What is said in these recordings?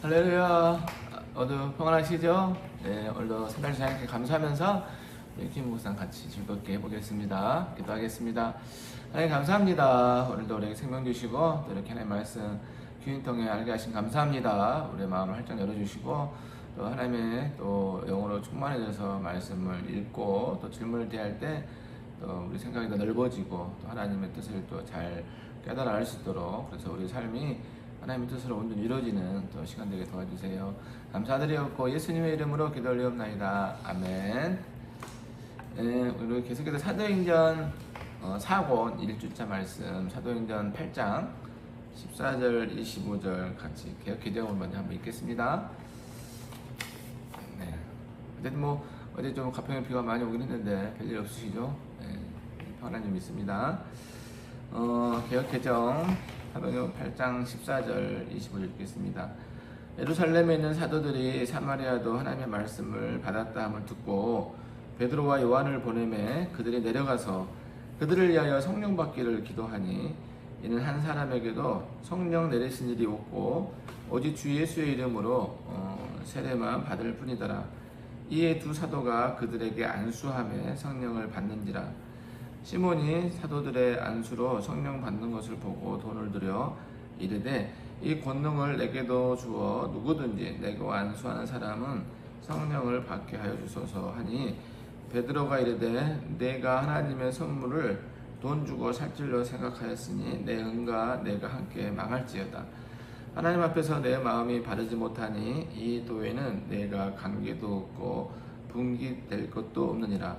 할렐루야. 모두 평안하시죠? 네, 오늘도 생달 하나님께 감사하면서 우리 목상 같이 즐겁게 해보겠습니다. 기도하겠습니다. 하나님 감사합니다. 오늘도 우리에게 생명 주시고 또 이렇게 하나님 말씀 귀인 통해 알게 하신 감사합니다. 우리의 마음을 활짝 열어주시고 또 하나님의 또 영으로 충만해져서 말씀을 읽고 또 질문을 대할 때 또 우리 생각이 더 넓어지고 또 하나님의 뜻을 또 잘 깨달아 알 수 있도록 그래서 우리 삶이 하나님의 뜻으로 온전히 이루어지는 또 시간 되게 도와주세요. 감사드리옵고 예수님의 이름으로 기도 올리옵나이다. 아멘. 네, 우리 계속해서 사도행전 어, 4권 1주차 말씀 사도행전 8장 14절 25절 같이 개혁 기대음을 먼저 한번 읽겠습니다. 네. 어쨌든 뭐 어제 좀 가평에 비가 많이 오긴 했는데 별일 없으시죠? 네. 편안히 좀 있습니다. 어, 개혁 개정 사도행전 8장 14절 25절 읽겠습니다. 예루살렘에 있는 사도들이 사마리아도 하나님의 말씀을 받았다 함을 듣고 베드로와 요한을 보내매 그들이 내려가서 그들을 위하여 성령 받기를 기도하니 이는 한 사람에게도 성령 내리신 일이 없고 오직 주 예수의 이름으로 어, 세례만 받을 뿐이더라. 이에 두 사도가 그들에게 안수함에 성령을 받는지라. 시몬이 사도들의 안수로 성령 받는 것을 보고 돈을 들여 이르되 이 권능을 내게도 주어 누구든지 내게 안수하는 사람은 성령을 받게 하여 주소서 하니 베드로가 이르되 내가 하나님의 선물을 돈 주고 살찔러 생각하였으니 내 은과 내가 함께 망할지어다. 하나님 앞에서 내 마음이 바르지 못하니 이 도에는 내가 관계도 없고 분기될 것도 없느니라.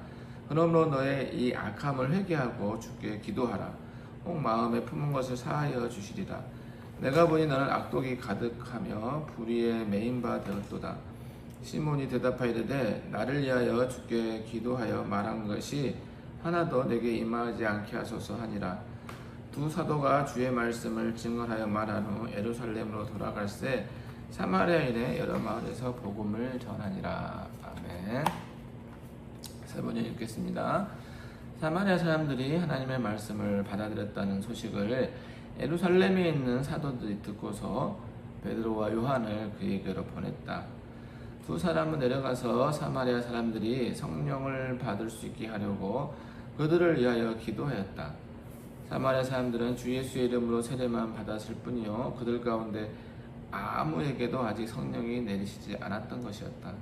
그러므로 너의 이 악함을 회개하고 주께 기도하라. 혹 마음에 품은 것을 사하여 주시리라. 내가 보니 너는 악독이 가득하며 불의에 메인 바 되었도다. 시몬이 대답하이르되 나를 위하여 주께 기도하여 말한 것이 하나도 내게 임하지 않게 하소서 하니라. 두 사도가 주의 말씀을 증언하여 말한 후 예루살렘으로 돌아갈새 사마리아인의 여러 마을에서 복음을 전하니라. 아멘. 세 번째 읽겠습니다. 사마리아 사람들이 하나님의 말씀을 받아들였다는 소식을 예루살렘에 있는 사도들이 듣고서 베드로와 요한을 그에게로 보냈다. 두 사람은 내려가서 사마리아 사람들이 성령을 받을 수 있게 하려고 그들을 위하여 기도하였다. 사마리아 사람들은 주 예수의 이름으로 세례만 받았을 뿐이요 그들 가운데 아무에게도 아직 성령이 내리시지 않았던 것이었다.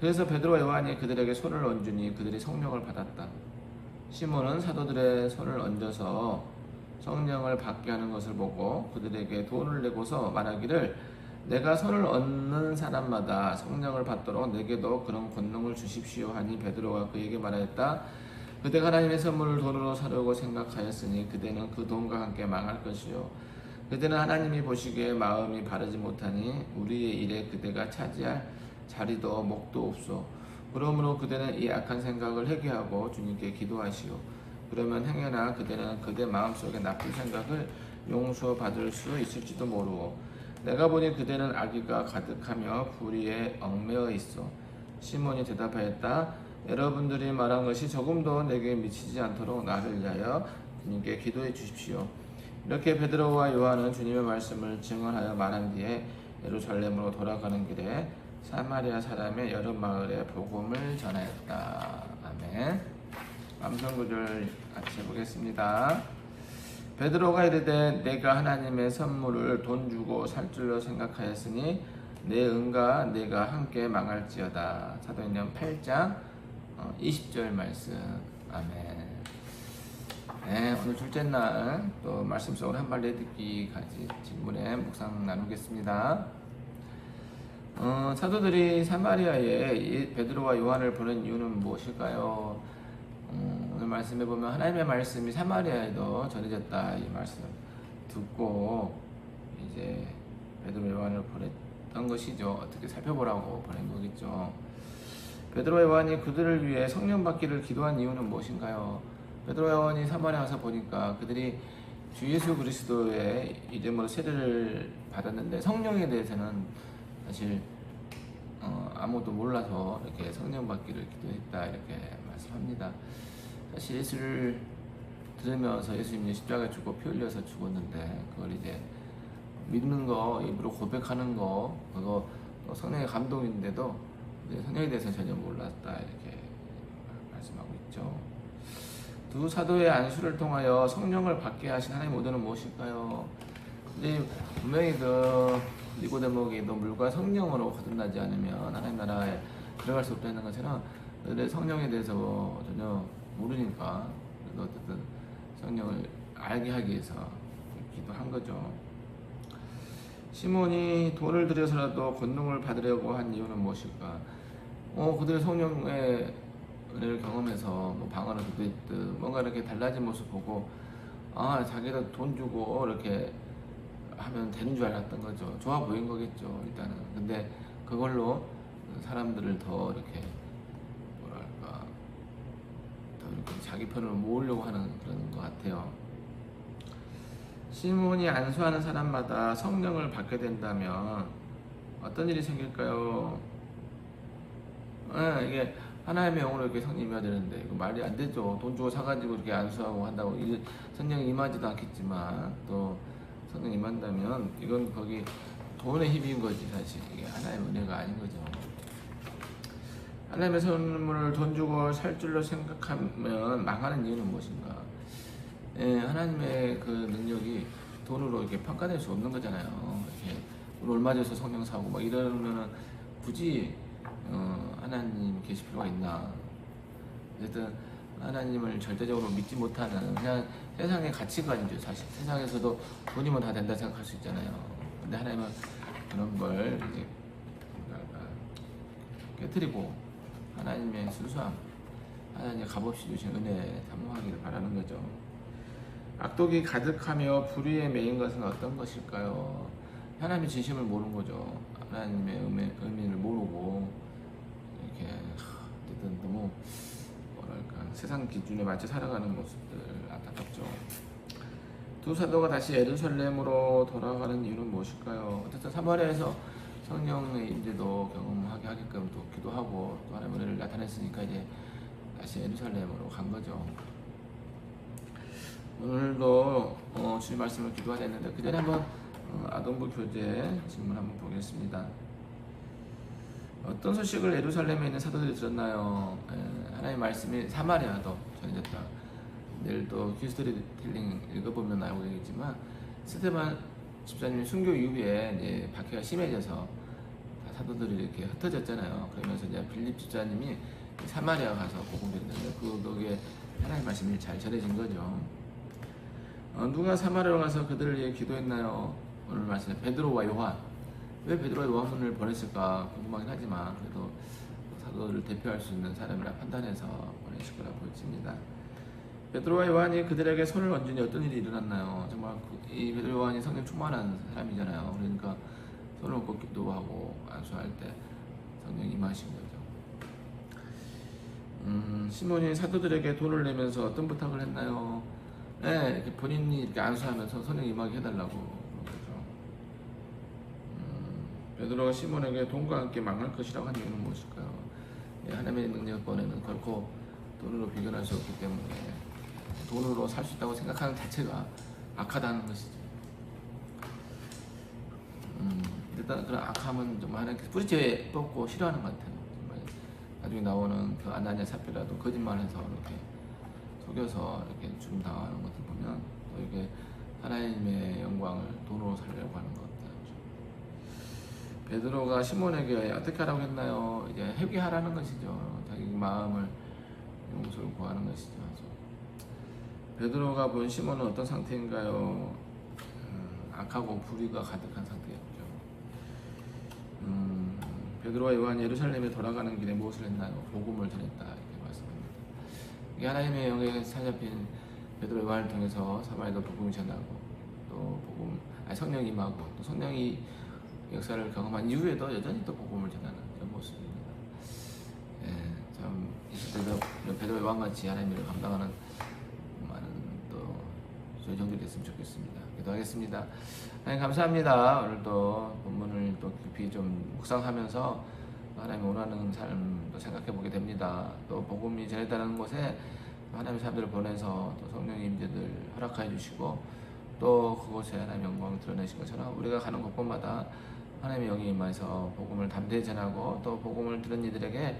그래서 베드로와 요한이 그들에게 손을 얹으니 그들이 성령을 받았다. 시몬은 사도들의 손을 얹어서 성령을 받게 하는 것을 보고 그들에게 돈을 내고서 말하기를 내가 손을 얹는 사람마다 성령을 받도록 내게도 그런 권능을 주십시오 하니 베드로가 그에게 말하였다. 그대가 하나님의 선물을 돈으로 사려고 생각하였으니 그대는 그 돈과 함께 망할 것이요. 그대는 하나님이 보시기에 마음이 바르지 못하니 우리의 일에 그대가 차지할 자리도 목도 없소. 그러므로 그대는 이 악한 생각을 회개하고 주님께 기도하시오. 그러면 행여나 그대는 그대 마음속에 나쁜 생각을 용서받을 수 있을지도 모르고 내가 보니 그대는 악의가 가득하며 불의에 얽매여 있어. 시몬이 대답하였다. 여러분들이 말한 것이 조금도 내게 미치지 않도록 나를 위하여 주님께 기도해 주십시오. 이렇게 베드로와 요한은 주님의 말씀을 증언하여 말한 뒤에 예루살렘으로 돌아가는 길에 사마리아 사람의 여러 마을에 복음을 전하였다. 아멘. 암송 구절 같이 해보겠습니다. 베드로가 이르되 내가 하나님의 선물을 돈 주고 살 줄로 생각하였으니 내 은과 내가 함께 망할지어다. 사도행전 8장 20절 말씀. 아멘. 네, 오늘 둘째 날 또 말씀 속으로 한말 내듣기까지 질문에 묵상 나누겠습니다. 어, 사도들이 사마리아에 베드로와 요한을 보낸 이유는 무엇일까요? 음, 오늘 말씀해 보면 하나님의 말씀이 사마리아에도 전해졌다 이 말씀 듣고 이제 베드로 요한을 보냈던 것이죠. 어떻게 살펴보라고 보낸 거겠죠. 베드로 요한이 그들을 위해 성령 받기를 기도한 이유는 무엇인가요? 베드로 요한이 사마리아 가서 보니까 그들이 주 예수 그리스도의 이름으로 세례를 받았는데 성령에 대해서는 사실 어, 아무도 몰라서 이렇게 성령 받기를 기도했다 이렇게 말씀합니다. 사실 예수를 들으면서 예수님이 십자가에 죽고 피 흘려서 죽었는데 그걸 이제 믿는 거, 입으로 고백하는 거, 그거 또 성령의 감동인데도 성령에 대해서 전혀 몰랐다 이렇게 말씀하고 있죠. 두 사도의 안수를 통하여 성령을 받게 하신 하나님 모델은 무엇일까요? 이제 분명히 그 니고데모에게도 물과 성령으로 거듭나지 않으면 하나님 나라에 들어갈 수 없다는 것처럼 그들의 성령에 대해서 전혀 모르니까 어쨌든 성령을 알게 하기 위해서 기도한 거죠. 시몬이 돈을 들여서라도 권능을 받으려고 한 이유는 무엇일까? 어, 그들의 성령의 은혜를 경험해서 뭐 방언을 듣듯 뭔가 이렇게 달라진 모습 보고 아 자기도 돈 주고 이렇게 하면 되는 줄 알았던 거죠. 좋아 보인 거겠죠 일단은. 근데 그걸로 사람들을 더 이렇게 뭐랄까 더 이렇게 자기 편으로 모으려고 하는 그런 것 같아요. 시몬이 안수하는 사람마다 성령을 받게 된다면 어떤 일이 생길까요? 예, 이게 하나님의 영으로 이렇게 임해야 되는데 그 말이 안 되죠. 돈 주고 사가지고 이렇게 안수하고 한다고 이 성령이 임하지도 않겠지만 또 성령 임한다면 이건 거기 돈의 힘인 거지 사실 이게 하나님의 은혜가 아닌 거죠. 하나님의 선물을 돈 주고 살 줄로 생각하면 망하는 이유는 무엇인가? 예, 하나님의 그 능력이 돈으로 이렇게 평가될 수 없는 거잖아요. 이렇게 돈 얼마 줘서 성령 사고 막 이러면은 굳이 어, 하나님 계실 필요가 있나? 어쨌든 하나님을 절대적으로 믿지 못하는 그냥 세상의 가치관이죠. 사실 세상에서도 돈이면 다 된다 생각할 수 있잖아요. 근데 하나님은 그런 걸 이제 깨뜨리고 하나님의 순수함, 하나님의 값없이 주신 은혜 탐험하기를 바라는 거죠. 악독이 가득하며 불의에 매인 것은 어떤 것일까요? 하나님의 진심을 모르는 거죠. 하나님의 의미, 의미를 모르고 이렇게 하, 너무 세상 기준에 맞춰 살아가는 모습들 안타깝죠. 두 사도가 다시 예루살렘으로 돌아가는 이유는 무엇일까요? 어쨌든 사마리아에서 성령의 임재도 경험하게 하게끔 또 기도하고 또 하나님의 은혜를 나타냈으니까 이제 다시 예루살렘으로 간 거죠. 오늘도 어, 주님 말씀을 기도하려 했는데 그 전에 한번 어, 아동부 교재 질문 한번 보겠습니다. 어떤 소식을 예루살렘에 있는 사도들이 들었나요? 에, 하나님 말씀이 사마리아도 전해졌다. 내일 또 히스토리 텔링 읽어보면 알고 되겠지만 스테반 집사님이 순교 이후에 이제 박해가 심해져서 다 사도들이 이렇게 흩어졌잖아요. 그러면서 이제 빌립 집사님이 사마리아 가서 복음 전했는데 그 덕에 하나님 말씀이 잘 전해진 거죠. 어, 누가 사마리아로 가서 그들을 위해 기도했나요? 오늘 말씀 베드로와 요한 왜 베드로와 요한을 보냈을까 궁금하긴 하지만 그래도 사도를 대표할 수 있는 사람이라 판단해서 보내실 거라 보여집니다. 베드로와 요한이 그들에게 손을 얹으니 어떤 일이 일어났나요? 정말 그- 이 베드로 요한이 성령 충만한 사람이잖아요. 그러니까 손을 얹고 기도하고 안수할 때 성령이 임하신 거죠. 음, 시몬이 사도들에게 돈을 내면서 어떤 부탁을 했나요? 네, 본인이 이렇게 안수하면서 성령 임하게 해달라고 그런 거죠. 음, 베드로가 시몬에게 돈과 함께 망할 것이라고 한 이유는 무엇일까요? 예, 하나님의 능력권에는 결코 돈으로 비교할 수 없기 때문에 돈으로 살 수 있다고 생각하는 자체가 악하다는 것이죠. 음, 일단 그런 악함은 좀 하나님 뿌리째 뽑고 싫어하는 것 같아요. 정말 나중에 나오는 그 아나니아 사피라도 거짓말해서 이렇게 속여서 이렇게 죽음 당하는 것을 보면 또 이게 하나님의 영광을 돈으로 살려고 하는 것. 베드로가 시몬에게 어떻게 하라고 했나요? 이제 회개하라는 것이죠. 자기 마음을 용서를 구하는 것이죠. 베드로가 본 시몬은 어떤 상태인가요? 음, 악하고 불의가 가득한 상태였죠. 음, 베드로와 요한이 예루살렘에 돌아가는 길에 무엇을 했나요? 복음을 전했다 이렇게 말씀합니다. 이게 하나님의 영에 사잡힌 베드로 요한을 통해서 사마리아도 복음을 전하고 또 복음 아니 성령이 임하고 또 성령이 역사를 경험한 이후에도 여전히 또 복음을 전하는 그런 모습입니다. 예, 참 베드로 베드로 요한같이 하나님의 일을 감당하는 많은 또 종들이 됐으면 좋겠습니다. 기도하겠습니다. 하나님 감사합니다. 오늘도 본문을 또 깊이 좀 묵상하면서 하나님 원하는 삶도 생각해 보게 됩니다. 또 복음이 전해다는 곳에 하나님의 사람들을 보내서 또 성령의 임재들 허락하여 주시고 또 그곳에 하나님의 영광을 드러내신 것처럼 우리가 가는 곳곳마다 하나님의 영이 임하여서 복음을 담대히 전하고 또 복음을 들은 이들에게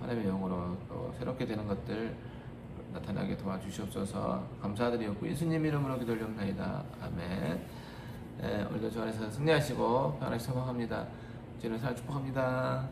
하나님의 영으로 또 새롭게 되는 것들 나타나게 도와주시옵소서. 감사드리옵고 예수님 이름으로 기도올옵나이다. 아멘. 네, 오늘도 주 안에서 승리하시고 평안하시 소망합니다. 주는 살 축복합니다